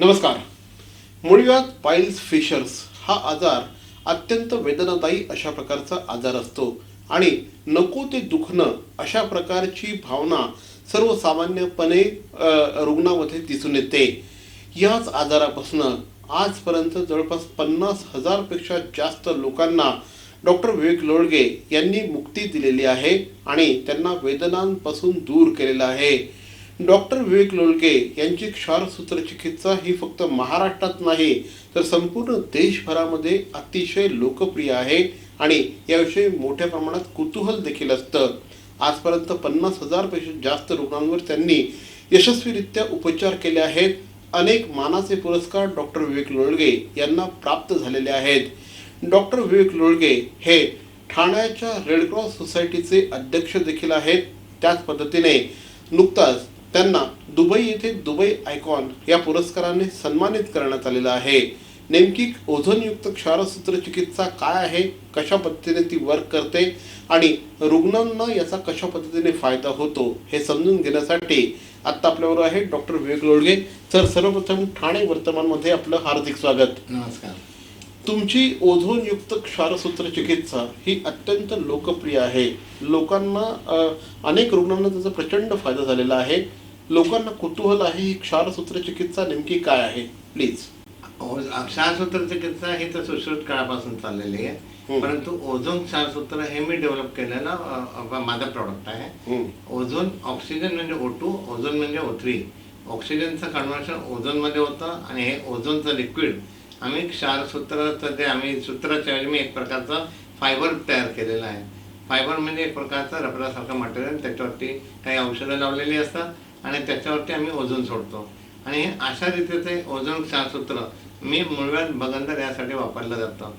नमस्कार. मुळव्यात piles fishers हा आजार अत्यंत वेदनादायी अशा प्रकारचा आजार असतो आणि नको ते दुखणं अशा प्रकारची भावना सर्वसामान्यपणे रुग्णामध्ये दिसून येते. याच आजारापासून आजपर्यंत जवळपास पन्नास हजारपेक्षा जास्त लोकांना डॉक्टर विवेक लोळगे यांनी मुक्ती दिलेली आहे आणि त्यांना वेदनांपासून दूर केलेलं आहे. डॉक्टर विवेक लोळगे यांची क्षारसूत्र चिकित्सा ही फक्त महाराष्ट्रात नाही तर संपूर्ण देशभरामध्ये अतिशय लोकप्रिय आहे आणि याविषयी मोठ्या प्रमाणात कुतूहल देखील असतं. आजपर्यंत पन्नास हजारपेक्षा जास्त रुग्णांवर त्यांनी यशस्वीरित्या उपचार केले आहेत. अनेक मानाचे पुरस्कार डॉक्टर विवेक लोळगे यांना प्राप्त झालेले आहेत. डॉक्टर विवेक लोळगे हे ठाण्याच्या रेडक्रॉस सोसायटीचे अध्यक्ष देखील आहेत. त्याच पद्धतीने नुकताच त्यांना दुबई येथे दुबई आयकॉन या पुरस्काराने सन्मानित करण्यात आलेलं आहे. नेमकी ओझोनयुक्त क्षारसूत्र चिकित्सा काय आहे कशा पद्धतीने ती वर्क करते आणि रुग्णांना याचा कशा पद्धतीने फायदा होतो हे समजून घेण्यासाठी आत्ता आपल्याबरोबर आहे डॉक्टर विवेक लोळगे. सर सर्वप्रथम ठाणे वर्तमानमध्ये आपलं हार्दिक स्वागत. नमस्कार. तुमची ओझोनयुक्त क्षारसूत्र चिकित्सा ही अत्यंत लोकप्रिय आहे. लोकांना अनेक रुग्णांना त्याचा प्रचंड फायदा झालेला आहे. लोकांना कुतूहल आहे ही क्षारसूत्र चिकित्सा नेमकी काय आहे? प्लीज क्षारसूत्र चिकित्सा ही तर सुश्रुत काळापासून चाललेली आहे. परंतु ओझोन क्षारसूत्र हे मी डेव्हलप केलेलं माझं प्रॉडक्ट आहे. ओझोन ऑक्सिजन म्हणजे ओ टू ओझोन म्हणजे ओ थ्री ऑक्सिजनचं कन्व्हर्शन ओझोनमध्ये होतं आणि हे ओझोनचं लिक्विड आम्ही क्षारसूत्रचं जे आम्ही सूत्राच्या वेळी मी एक प्रकारचं फायबर तयार केलेलं आहे. फायबर म्हणजे एक प्रकारचं रबरासारखं मटेरियल त्याच्यावरती काही औषधं लावलेली असतात आणि त्याच्यावरती आम्ही ओझोन सोडतो. आणि हे अशा रीतीचे ओझोन क्षारसूत्र मी मुळव्याध बगंदर यासाठी वापरलं जातं.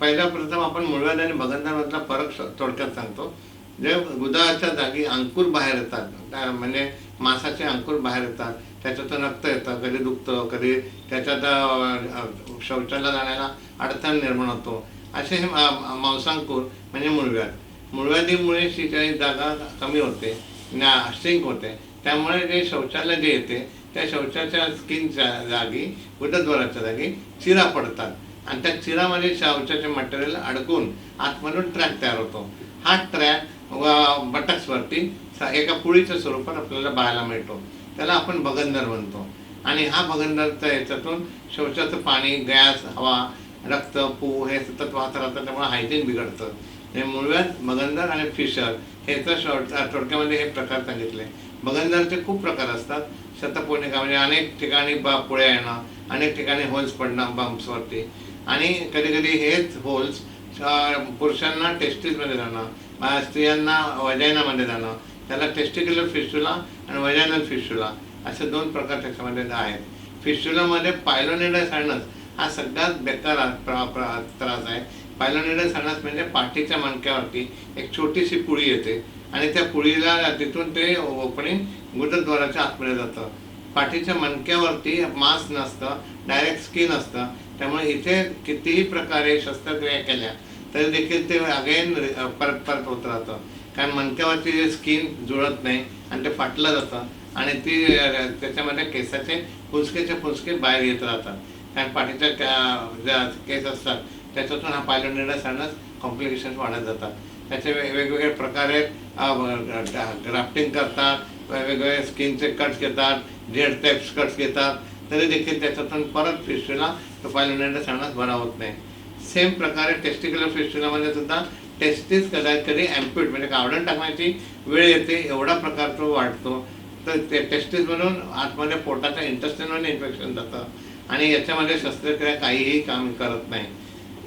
पहिल्या प्रथम आपण मुळव्याध आणि बगंदामधला फरक थोडक्यात सांगतो. जे गुदाच्या जागी अंकुर बाहेर येतात म्हणजे मासाचे अंकुर बाहेर येतात त्याच्यातून रक्त येतं कधी दुखतं कधी त्याच्यात शौचालय शौचाला जाण्याला अडथळा निर्माण होतो. असे हे मांसांकूर म्हणजे मुळव्याध. मुळव्याधीमुळे शिकायची जागा कमी होते स्ट्रिंक होते. त्यामुळे जे शौचालय जे येते त्या शौचाच्या स्किनच्या जागी गुदद्वाराच्या जागी चिरा पडतात. आणि त्या चिरामध्ये शौचाचे मटेरियल अडकून आतमधून ट्रॅक तयार होतो. हा ट्रॅक बटक्सवरती एका पुळीच्या स्वरूपात आपल्याला पाहायला मिळतो. त्याला आपण भगंदर म्हणतो. आणि हा भगंदरचा याच्यातून शौचाचं पाणी गॅस हवा रक्त पू हे सतत वाहत राहतं त्यामुळे हायजीन बिघडतं. हे मुळव्यात भगंदर आणि फिशर ह्याचं शॉर्ट थोडक्यामध्ये हे प्रकार सांगितले. भगंदरचे खूप प्रकार असतात. शतपौर्णिका म्हणजे अनेक ठिकाणी बा पुळे येणं अनेक ठिकाणी होल्स पडणं बम्प्सवरती आणि कधी कधी हेच होल्स पुरुषांना टेस्टीजमध्ये जाणं स्त्रियांना वजायनामध्ये जाणं त्याला टेस्टिक्युलर फिस्टुला आणि वजायनल फिस्टुला असे दोन प्रकार त्याच्यामध्ये आहेत. फिस्टुलामध्ये पायलोनिडाय सायनस हा सगळ्यात बेकार त्रास आहे. पायलोनिडाय सायनस म्हणजे पाठीच्या मणक्यावरती एक छोटीशी पुळी येते आणि त्या पुळीला तिथून ते ओपनिंग गुदद्वाराच्या आतमध्ये जातं. पाठीच्या मणक्यावरती मांस नसतं डायरेक्ट स्किन असतं. त्यामुळे इथे कितीही प्रकारे शस्त्रक्रिया केल्या तरी देखील ते अगेन परत परत होत राहतं. कारण मणक्यावरती जे स्किन जुळत नाही आणि ते फाटलं जातं आणि ती त्याच्यामध्ये केसाचे फुसकेचे फुसके बाहेर येत राहतात. कारण पाठीच्या त्या- ज्या केस असतात त्याच्यातून हा पायलोनिडा सायनस कॉम्प्लिकेशन्स वाढत जातात. त्याचे वेगवेगळे प्रकारे ग्राफ्टिंग करतात वेगवेगळे स्किनचे कट्स घेतात जेड टाईप्स कट्स घेतात. तरी देखील त्याच्यातून परत पिशवीला तो पायलोनिडा सायनस बरा होत नाही. सेम प्रकारे टेस्टिक्युलर फिस्टुलामध्ये सुद्धा टेस्टिस कदाचित कधी अँप्यूट म्हणजे कावडण टाकण्याची वेळ येते एवढा प्रकार तो वाढतो. तर ते टेस्टिस म्हणून आतमध्ये पोटाच्या इंटेस्टिनमध्ये इन्फेक्शन जातं. आणि याच्यामध्ये शस्त्रक्रिया काहीही काम करत नाही.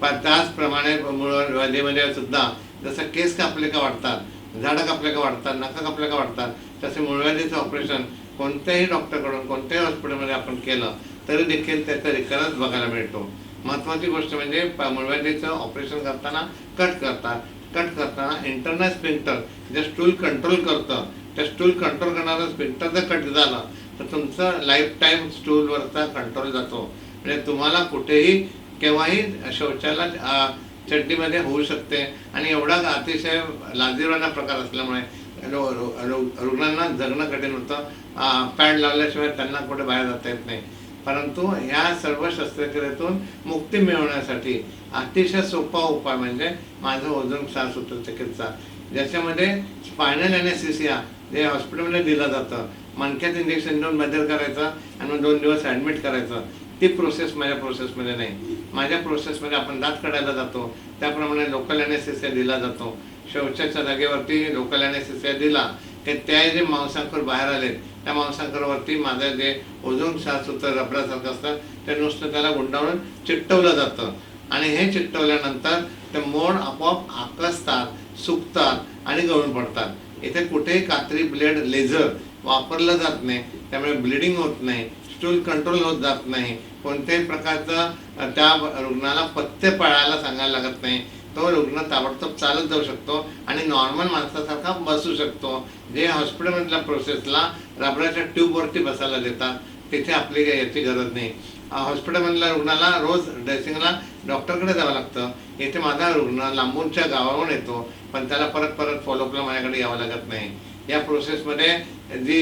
पण त्याचप्रमाणे मुळव्याधीमध्ये सुद्धा जसं केस कापले का वाढतात झाडं कापले का वाढतात नखं कापले का वाढतात तसे मुळव्याधीचं ऑपरेशन कोणत्याही डॉक्टरकडून कोणत्याही हॉस्पिटलमध्ये आपण केलं तरी देखील त्याचा रिकरन्स बघायला मिळतो. महत्वाची गोष्ट म्हणजे मुळव्याधीचं ऑपरेशन करताना कट करतात. कट करताना इंटरनल स्पिंटर जे स्टूल कंट्रोल करतं त्या स्टूल कंट्रोल करणारं स्पिंटर जर कट झालं तर तुमचं लाईफ टाईम स्टूलवरचा कंट्रोल जातो. म्हणजे तुम्हाला कुठेही केव्हाही शौचाला चड्डीमध्ये होऊ शकते. आणि एवढा अतिशय लाजीरवाना प्रकार असल्यामुळे रुग्णांना जगणं कठीण होतं. पॅड लावल्याशिवाय त्यांना कुठे बाहेर जाता येत नाही. परंतु ह्या सर्व शस्त्रक्रियेतून मुक्ती मिळवण्यासाठी अतिशय सोपा उपाय म्हणजे माझं ओझोन क्षारसूत्र चिकित्सा ज्याच्यामध्ये स्पायनल अनेसिसिया जे हॉस्पिटलमध्ये दिलं जातं मणक्यात इंजेक्शन देऊन बदल करायचं आणि मग दोन दिवस ॲडमिट करायचं ती प्रोसेस माझ्या प्रोसेसमध्ये नाही. माझ्या प्रोसेसमध्ये आपण दात काढायला जातो त्याप्रमाणे लोकल अनेसिसिया दिला जातो. शौचाच्या जागेवरती लोकल अनेसिसिया दिला की त्या जे मांसांकर बाहेर आले त्या मांसांकरवरती माझं जे ओझोन क्षारसूत्र रबरासारखं असतं ते नुसतं त्याला गुंडाळून चिकटवलं जातं. आणि हे चिकटवल्यानंतर ते मोड आपोआप आकसतात सुकतात आणि गळून पडतात. इथे कुठेही कात्री ब्लेड लेझर वापरलं जात नाही. त्यामुळे ब्लिडिंग होत नाही स्टूल कंट्रोल होत जात नाही. कोणत्याही प्रकारचं त्या रुग्णाला पथ्य पाळायला सांगायला लागत नाही. तो रुग्ण ताबडतोब चालत जाऊ शकतो आणि नॉर्मल माणसासारखा बसू शकतो. जे हॉस्पिटलमधल्या प्रोसेसला रबराच्या ट्यूबवरती बसायला देतात तिथे आपली काही याची गरज नाही. हॉस्पिटलमधल्या रुग्णाला रोज ड्रेसिंगला डॉक्टरकडे जावं लागतं. इथे माझा रुग्ण लांबूनच्या गावावरून येतो पण त्याला परत परत फॉलोअपला माझ्याकडे यावं लागत नाही. या प्रोसेसमध्ये जी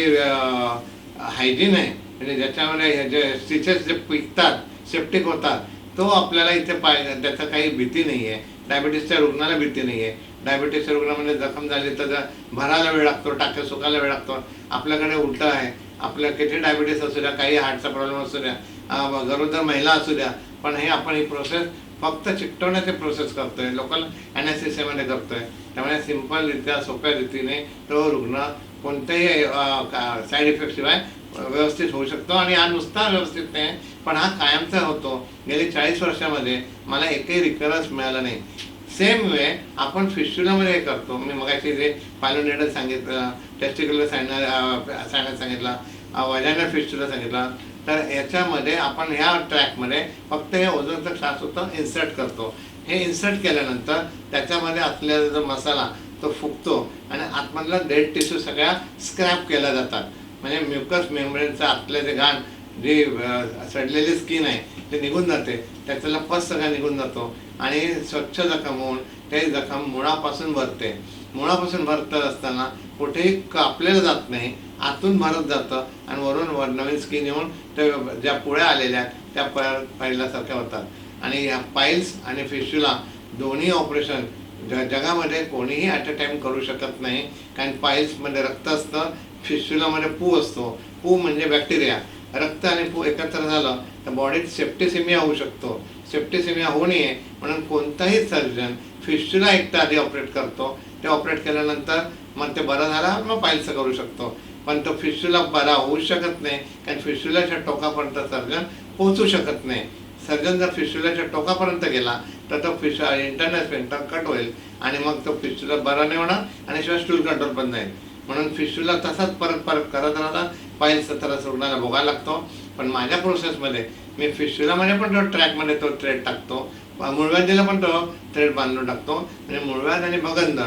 हायजीन आहे म्हणजे ज्याच्यामध्ये हे जे स्टिचेस जे पिकतात सेप्टिक होतात तो आपल्याला इथे पाय त्याचा काही भीती नाही आहे डायबिटीसच्या रुग्णाला भीती नाही आहे डायबिटीसच्या रुग्णामध्ये जखम झाली तर जर भरायला वेळ लागतो टाक्या सुकायला वेळ लागतो. आपल्याकडे उलटं आहे. आपल्या किती डायबिटीस असू द्या काही हार्टचा प्रॉब्लेम असू द्या गरोदर महिला असू द्या पण हे आपण ही प्रोसेस फक्त चिकटवण्याचे प्रोसेस करतोय. लोकलमध्ये करतोय. त्यामुळे सिंपलरित्या सोप्या रीतीने तो रुग्ण कोणत्याही साईड इफेक्ट शिवाय व्यवस्थित होऊ शकतो आणि हा नुसता व्यवस्थित नाही पण हा कायमचा होतो. गेली चाळीस वर्षामध्ये मला एकही रिकरन्स मिळाला नाही. सेम वे आपण फिस्ट्युलामध्ये हे करतो. मी मगाशी जे पायलोनेडल सांगितलं टेस्टिक्युलर सायनस सांगितला वजायनल फिस्ट्युला सांगितला तर याच्यामध्ये आपण ह्या ट्रॅकमध्ये फक्त हे ओझोनचं होतं इन्सर्ट करतो. हे इन्सर्ट केल्यानंतर त्याच्यामध्ये असलेला जो मसाला तो फुगतो आणि आतमधला डेड टिश्यू सगळ्या स्क्रॅप केल्या जातात. म्हणजे म्युकस मेम्ब्रेनचं आतले जे घाण जे सडलेली स्किन आहे ते निघून जाते. त्याच्याला पस सगळा निघून जातो. आणि स्वच्छ जखम होऊन ते जखम मुळापासून भरते. मुळापासून भरत असताना कुठेही कापलेलं जात नाही आतून भरत जातं आणि वरून वर नवीन स्किन येऊन ते ज्या पुळ्या आलेल्या आहेत त्या प- पहिल्यासारख्या होतात. आणि या पाईल्स आणि फिशुला दोन्ही ऑपरेशन ज जगामध्ये कोणीही ॲट अ टाईम करू शकत नाही. कारण पाईल्समध्ये म्हणजे रक्त असतं फिस्टुलामध्ये पू असतो. पू म्हणजे बॅक्टेरिया रक्त आणि पू एकत्र झालं तर बॉडीत सेप्टिसिमिया होऊ शकतो. सेप्टिसिमिया होऊ नये म्हणून कोणताही सर्जन फिस्टुला एकटा आधी ऑपरेट करतो. ते ऑपरेट केल्यानंतर मग ते बरं झाला मग पाईल्स करू शकतो. पण तो फिस्टुला बरा होऊ शकत नाही. कारण फिस्टुलाच्या टोकापर्यंत सर्जन पोहोचू शकत नाही. सर्जन जर फिस्टुलाच्या टोकापर्यंत गेला तर तो फिश इंटरनल स्पेंटर कट होईल. आणि मग तो फिस्टुला बरा नाही होणार आणि शिवाय स्टूल कंट्रोल पण जाईल. म्हणून फिशूला तसाच परत परत करत राहता पाईल्स सतरा सोडण्याला भोगायला लागतो. पण माझ्या प्रोसेसमध्ये मी फिशुलामध्ये पण तो ट्रॅकमध्ये तो ट्रेड टाकतो. मुळव्याधीला पण तो थ्रेड बांधून टाकतो. आणि मुळव्याध आणि भगंद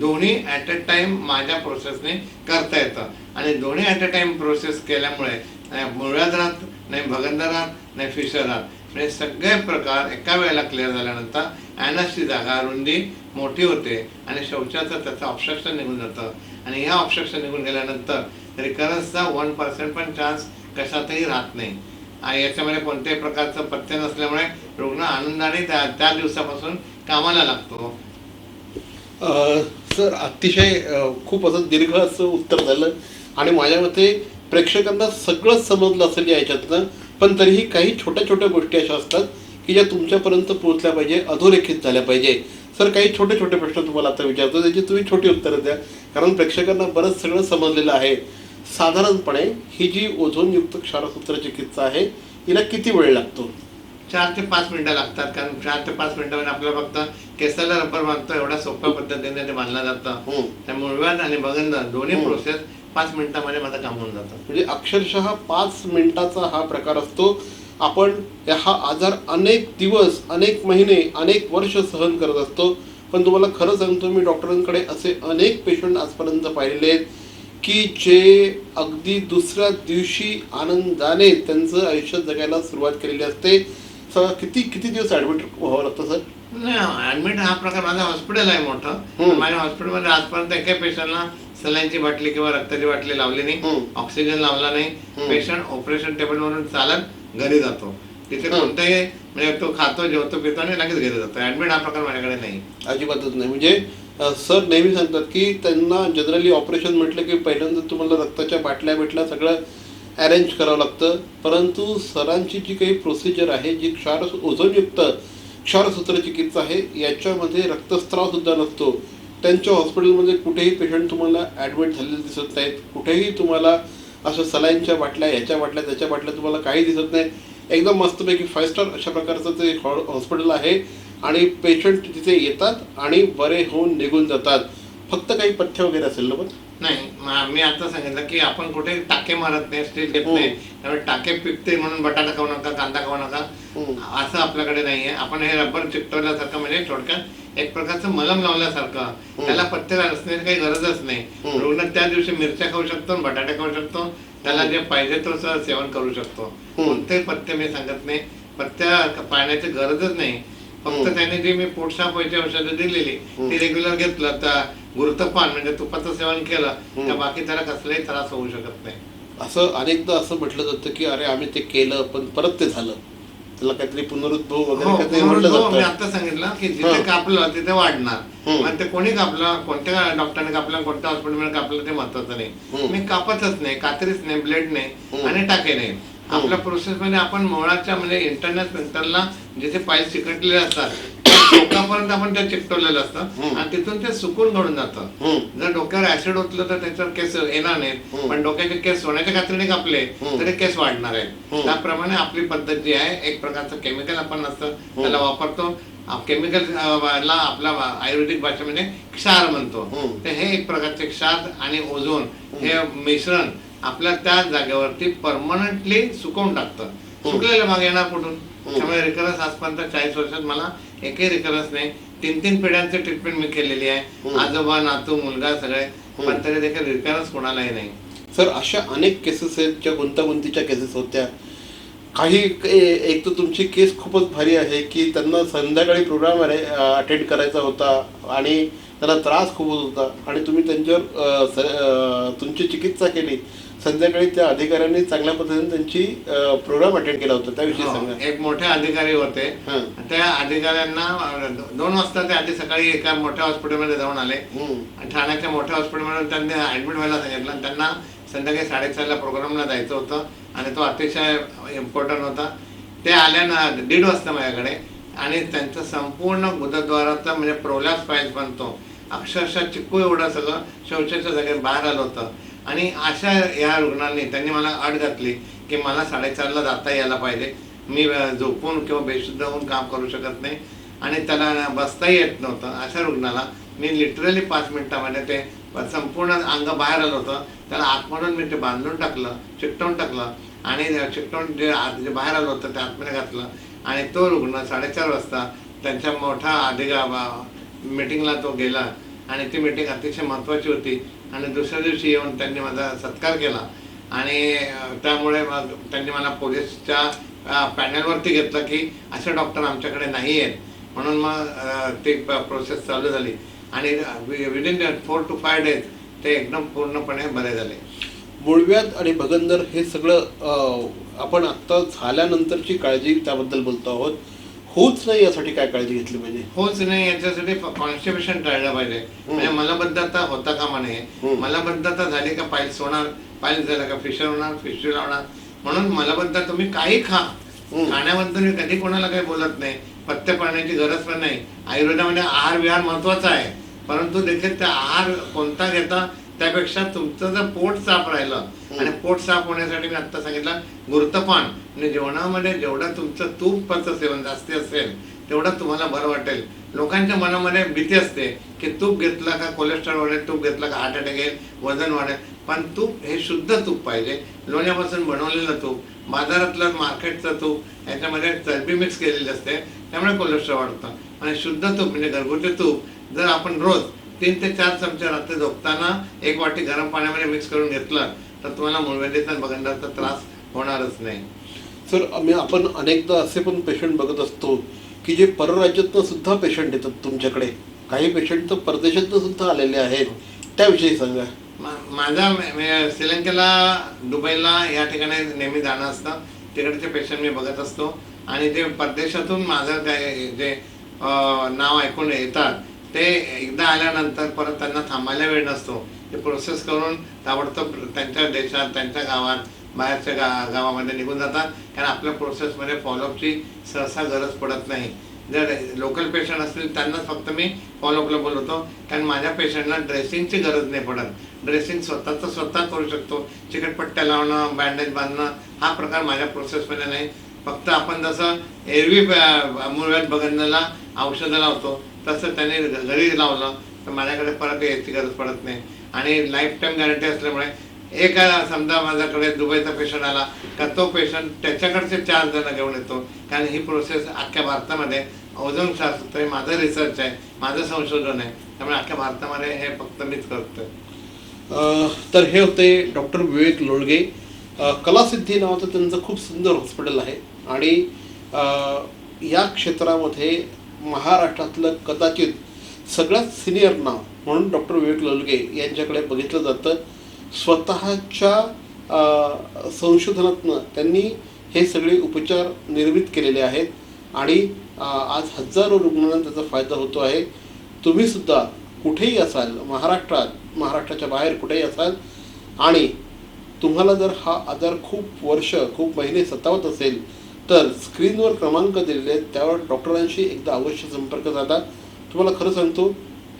दोन्ही ॲट अ टाइम माझ्या प्रोसेसने करता येतं. आणि दोन्ही ॲट अ टाइम प्रोसेस केल्यामुळे नाही मुळव्याध राहत नाही भगंद राहत नाही फिशर राहत. म्हणजे सगळे प्रकार एका वेळेला क्लिअर झाल्यानंतर ॲनसची जागा रुंदी मोठी होते. आणि शौचाचं त्याचं ऑब्स्ट्रक्शन निघून जातं. आणि ह्या ऑब्स्ट्रक्शन निघून गेल्यानंतर रिकरन्सचा वन पर्सेंट पण चान्स कशातही राहत नाही. आणि याच्यामध्ये कोणत्याही प्रकारचं पथ्य नसल्यामुळे रुग्ण आनंदाने त्या त्या दिवसापासून कामाला लागतो. सर अतिशय खूप असं दीर्घ असं उत्तर झालं. आणि माझ्या मते प्रेक्षकांना सगळंच समजलं असेल याच्यातनं. पण तरीही काही छोट्या छोट्या गोष्टी अशा असतात की ज्या तुमच्यापर्यंत पोहोचल्या पाहिजे अधोरेखित झाल्या पाहिजे. सर काही छोटे छोटे प्रश्न तुम्हाला आता विचारतो त्याची तुम्ही छोटी उत्तरं द्या. कारण प्रेक्षकांना बरंच सगळं समजलेलं आहे. साधारणपणे ही जी ओझोनयुक्त क्षारसूत्र चिकित्सा आहे हिला किती वेळ लागतो? चार ते पाच मिनिटं लागतात कारण चार ते पाच मिनिटामध्ये आपल्याला फक्त केसाला रबर बांधतो एवढ्या सोप्या पद्धतीने ते बांधलं जातं. हम्म. त्या मुळव्याध आणि बगंद दोन्ही. प्रोसेस पाच मिनिटामध्ये माझं काम होऊन जातं. म्हणजे अक्षरशः पाच मिनिटाचा हा प्रकार असतो. आपण हा आजार अनेक दिवस अनेक महिने अनेक वर्ष सहन करत असतो पण तुम्हाला खरं सांगतो मी डॉक्टरांकडे असे अनेक पेशंट आजपर्यंत पाहिलेले आहेत की जे अगदी दुसऱ्या दिवशी आनंदाने त्यांचं आयुष्य जगायला सुरुवात केलेली असते स- किती किती दिवस ॲडमिट व्हावं लागतं सर नाही ऍडमिट हा प्रकार माझं हॉस्पिटल आहे मोठं. माझ्या हॉस्पिटलमध्ये आजपर्यंत एका पेशंटला सलाईनची बाटली किंवा रक्ताची बाटली लावली नाही. ऑक्सिजन लावला नाही. पेशंट ऑपरेशन टेबलवरून चालत घरी जातो. तिथे. कोणताही म्हणजे तो खातो जेवतो पितो आणि लगेच घरी जातो. ऍडमिट हा प्रकार माझ्याकडे नाही. अजिबातच नाही. म्हणजे सर नेहमी सांगतात की त्यांना जनरली ऑपरेशन म्हटलं की पहिल्यांदा तुम्हाला रक्ताच्या बाटल्या बिटल्या सगळं अरेंज करावं लागतं. परंतु सरांची जी काही प्रोसिजर आहे जी क्षार ओझोनयुक्त क्षारसूत्र चिकित्सा आहे याच्यामध्ये रक्तस्राव सुद्धा नसतो. त्यांच्या हॉस्पिटलमध्ये कुठेही पेशंट तुम्हाला ॲडमिट झालेले दिसत नाहीत. कुठेही तुम्हाला असं सलाईनच्या बाटल्या ह्याच्या बाटल्या त्याच्या बाटल्या तुम्हाला काही दिसत नाही. एकदम मस्तपैकी फाईव्ह स्टार अशा प्रकारचं ते हॉ हॉस्पिटल आहे. आणि पेशंट तिथे येतात आणि बरे होऊन निघून जातात. फक्त काही पथ्य वगैरे असेल ना पण? नाही म- आता सांगितलं की आपण कुठे टाके मारत नाही स्टील घेत हम्म. नाही. त्यामुळे टाके पिकते म्हणून बटाटा खाऊ नका कांदा खाऊ नका. असं आपल्याकडे नाहीये. आपण हे रबर चिकटवल्यासारखं म्हणजे थोडक्यात एक प्रकारचं मलम लावल्यासारखं. त्याला पथ्य असण्याची काही गरजच नाही. रुग्ण त्या दिवशी मिरच्या खाऊ शकतो बटाटे खाऊ शकतो. त्याला जे पाहिजे तसं सेवन करू शकतो. कोणतेही पथ्य मी सांगत नाही. पथ्य पाळण्याची गरजच नाही. फक्त. त्याने जी मी पोट साफ व्हायची औषधं दिलेली ती रेग्युलर घेतलं तर गुरुत्वपान म्हणजे तुपाचं सेवन केलं तर. बाकी त्याला कसलाही त्रास होऊ शकत नाही. असं अनेकदा असं म्हटलं जातं की अरे आम्ही ते केलं पण परत ते झालं. त्याला काहीतरी पुनरुद्भव वगैरे हो, काहीतरी म्हटलं म्हणून मी जातं आता सांगितलं की हा. जिथे कापलं तिथे वाढणार हम्म. मग ते कोणी कापलं कोणत्या डॉक्टरने कापलं कोणत्या हॉस्पिटलमध्ये कापलं ते महत्वाचं नाही हम्म. मी कापतच नाही कात्रीच नाही ब्लेड नाही हम्म. आणि टाके नाही आपल्या प्रोसेस मध्ये आपण मुळाच्या म्हणजे इंटरनल स्पिंटरला जिथे पाईप चिकटलेले असतात त्या टोकापर्यंत आपण ते चिकटवलेलं असतं. आणि तिथून ते सुकून घडून जातं. जर डोक्यावर ऍसिड ओतलं तर त्याच्यावर केस येणार नाहीत. पण डोक्याचे केस सोन्याच्या कात्रीने कापले. तरी केस वाढणार आहेत. त्याप्रमाणे आपली पद्धत जी आहे एक प्रकारचं केमिकल आपण असतं त्याला वापरतो केमिकल ला आपला आयुर्वेदिक भाषेमध्ये क्षार म्हणतो. तर हे एक प्रकारचे क्षार आणि ओझोन हे मिश्रण आपल्या त्या जागेवरती परमनंटली सुकवून टाकतं सुकलेला भाग येणार कुठून त्यामुळे रिकरन्स आजपर्यंत चाळीस वर्षात मला एकही रिकरन्स नाही. तीन तीन पिढ्यांचे ट्रीटमेंट मी केलेली आहे. आजोबा नातू मुलगा सगळे. पण तरी देखील रिकरन्स कोणालाही नाही. सर अशा अनेक केसेस आहेत ज्या गुंतागुंतीच्या केसेस होत्या. काही एक तर तुमची केस खूपच भारी आहे की त्यांना संध्याकाळी प्रोग्राम अटेंड करायचा होता आणि त्यांना त्रास खूप होत. होता आणि तुम्ही त्यांच्यावर तुमची चिकित्सा केली. संध्याकाळी त्या अधिकाऱ्यांनी चांगल्या पद्धतीने त्यांची प्रोग्राम अटेंड केला होता. त्याविषयी हो, सांगा. एक मोठे अधिकारी होते. हं. त्या अधिकाऱ्यांना दोन वाजता ते आधी सकाळी एका मोठ्या हॉस्पिटलमध्ये जाऊन आले. ठाण्याच्या मोठ्या हॉस्पिटलमध्ये त्यांनी ऍडमिट व्हायला सांगितलं त्यांना संध्याकाळी साडेचारला प्रोग्रामला जायचं होतं. आणि तो अतिशय इम्पॉर्टंट होता. ते आल्या दीड वाजता माझ्याकडे. आणि त्यांचं संपूर्ण गुदद्वाराचा म्हणजे प्रोलॅप्स फाईल बनतो. अक्षरशः चिक्कू एवढं सगळं शौचाच्या जागेत बाहेर आलं होतं. आणि अशा या रुग्णांनी त्यांनी मला अट घातली की मला साडेचारला जाता यायला पाहिजे. मी झोपून किंवा बेशुद्ध होऊन काम करू शकत नाही आणि त्याला बसताही येत नव्हतं. अशा रुग्णाला मी लिटरली पाच मिनिटामध्ये ते संपूर्ण अंग बाहेर आलं होतं. त्याला आतमधून मी ते बांधून टाकलं चिकटवून टाकलं आणि चिकटवून जे आत जे बाहेर आलं होतं ते आतमध्ये घातलं. आणि तो रुग्ण साडेचार वाजता त्यांच्या मोठा अधिका मिटिंगला तो गेला. आणि ती मिटिंग अतिशय महत्त्वाची होती. आणि दुसऱ्या दिवशी येऊन त्यांनी माझा सत्कार केला. आणि त्यामुळे मग त्यांनी मला पोलीसच्या पॅनलवरती घेतलं की असे डॉक्टर आमच्याकडे नाही आहेत म्हणून मग ती ते प्रोसेस चालू झाली. आणि within four two five days ते एकदम पूर्णपणे बरे झाले. मुळव्यात आणि भगंदर हे सगळं आपण आत्ता झाल्यानंतरची काळजी त्याबद्दल बोलतो आहोत. होऊच नाही यासाठी काय काळजी घेतली पाहिजे? होच नाही याच्यासाठी कॉन्स्टिपेशन टाळलं पाहिजे. म्हणजे मलबद्धता होता नये हम्म. मलबद्धता झाली का पाईल्स होणार पाईल्स झाला का फिशर होणार? फिशर होणार म्हणून मलबद्धता तुम्ही काही खा. खाण्याबद्दल मी कधी कोणाला काही बोलत नाही. पथ्य पाळण्याची गरज पण नाही. आयुर्वेदामध्ये आहार विहार महत्त्वाचा आहे. परंतु देखील त्या आहार कोणता घेता त्यापेक्षा तुमचं जर पोट साफ राहिलं आणि पोट साफ होण्यासाठी मी आता सांगितलं गुरुत्वपान. म्हणजे जेवणामध्ये जेवढं तुमचं तूपाचं सेवन जास्ती असेल तेवढं तुम्हाला बरं वाटेल. लोकांच्या मनामध्ये भीती असते की तूप घेतला का कोलेस्ट्रॉल वाढेल तूप घेतला का हार्ट अटॅक येईल वजन वाढेल. पण तूप हे शुद्ध तूप पाहिजे. लोण्यापासून बनवलेलं तूप बाजारातलं मार्केटचं तूप याच्यामध्ये चरबी मिक्स केलेली असते त्यामुळे कोलेस्ट्रॉल वाढतं. आणि शुद्ध तूप म्हणजे घरगुती तूप जर आपण रोज तीन ते चार चमचे रात्री झोपताना एक वाटी गरम पाण्यामध्ये मिक्स करून घेतलं तर तुम्हाला मूळव्याधीचा बगंदाचा त्रास होणारच नाही. सर आम्ही आपण अनेकदा असे पण पेशंट बघत असतो की जे परराज्यातनं सुद्धा पेशंट येतात तुमच्याकडे. काही पेशंट तर परदेशातनं सुद्धा आलेले आहेत. त्याविषयी सांगा. मा- माझा मे- मे- श्रीलंकेला दुबईला या ठिकाणी नेहमी जाणं असतं. तिकडचे पेशंट मी बघत असतो. आणि जे परदेशातून माझं जे नाव ऐकून येतात ते एकदा आल्यानंतर परत त्यांना थांबायला वेळ नसतो. ते प्रोसेस करून ताबडतोब त्यांच्या देशात त्यांच्या गावात बाहेरच्या गा गावामध्ये निघून जातात. कारण आपल्या प्रोसेसमध्ये फॉलोअपची सहसा गरज पडत नाही. जर लोकल पेशंट असतील त्यांनाच फक्त मी फॉलोअपला बोलवतो. कारण माझ्या पेशंटला ड्रेसिंगची गरज नाही पडत. ड्रेसिंग स्वतःचं स्वतः करू शकतो. चिकटपट्ट्या लावणं बँडेज बांधणं हा प्रकार माझ्या प्रोसेसमध्ये नाही. फक्त आपण जसं एरवी मुळव्यात बघण्याला औषधं लावतो. तसं त्याने घरी लावलं तर माझ्याकडे परत यायची गरज पडत नाही. आणि लाईफ टाईम गॅरंटी असल्यामुळे एक समजा माझ्याकडे दुबईचा पेशंट आला तर तो पेशंट त्याच्याकडचे चार जण घेऊन येतो. कारण ही प्रोसेस अख्ख्या भारतामध्ये ओझोन शास्त्र हे माझं रिसर्च आहे माझं संशोधन आहे. त्यामुळे अख्ख्या भारतामध्ये हे फक्त मीच करतोय. तर हे होते डॉक्टर विवेक लोळगे. कलासिद्धी नावाचं त्यांचं खूप सुंदर हॉस्पिटल आहे. आणि या क्षेत्रामध्ये महाराष्ट्रातलं कदाचित सगळ्यात सिनियर नाव म्हणून डॉक्टर विवेक ललगे यांच्याकडे बघितलं जातं. स्वतःच्या संशोधनातनं त्यांनी हे सगळे उपचार निर्मित केलेले आहेत आणि आज हजारो रुग्णांना त्याचा फायदा होतो आहे. तुम्ही सुद्धा कुठेही असाल महाराष्ट्रात महाराष्ट्राच्या बाहेर कुठेही असाल आणि तुम्हाला जर हा आजार खूप वर्ष खूप महिने सतावत असेल तर स्क्रीनवर क्रमांक दिलेले आहेत. त्यावर डॉक्टरांशी एकदा अवश्य संपर्क साधा. तुम्हाला खरं सांगतो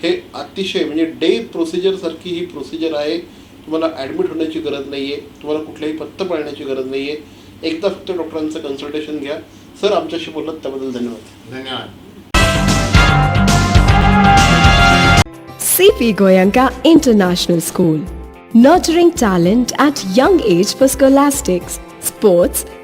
हे अतिशय म्हणजे डे प्रोसिजरसारखी ही प्रोसिजर आहे. तुम्हाला ॲडमिट होण्याची गरज नाही आहे तुम्हाला कुठल्याही पत्ता पाळण्याची गरज नाही आहे एकदा फक्त डॉक्टरांचं कन्सल्टेशन घ्या. सर आमच्याशी बोलत त्याबद्दल धन्यवाद. धन्यवाद. CP Goyanka International School. Nurturing talent at young age for scholastics, sports,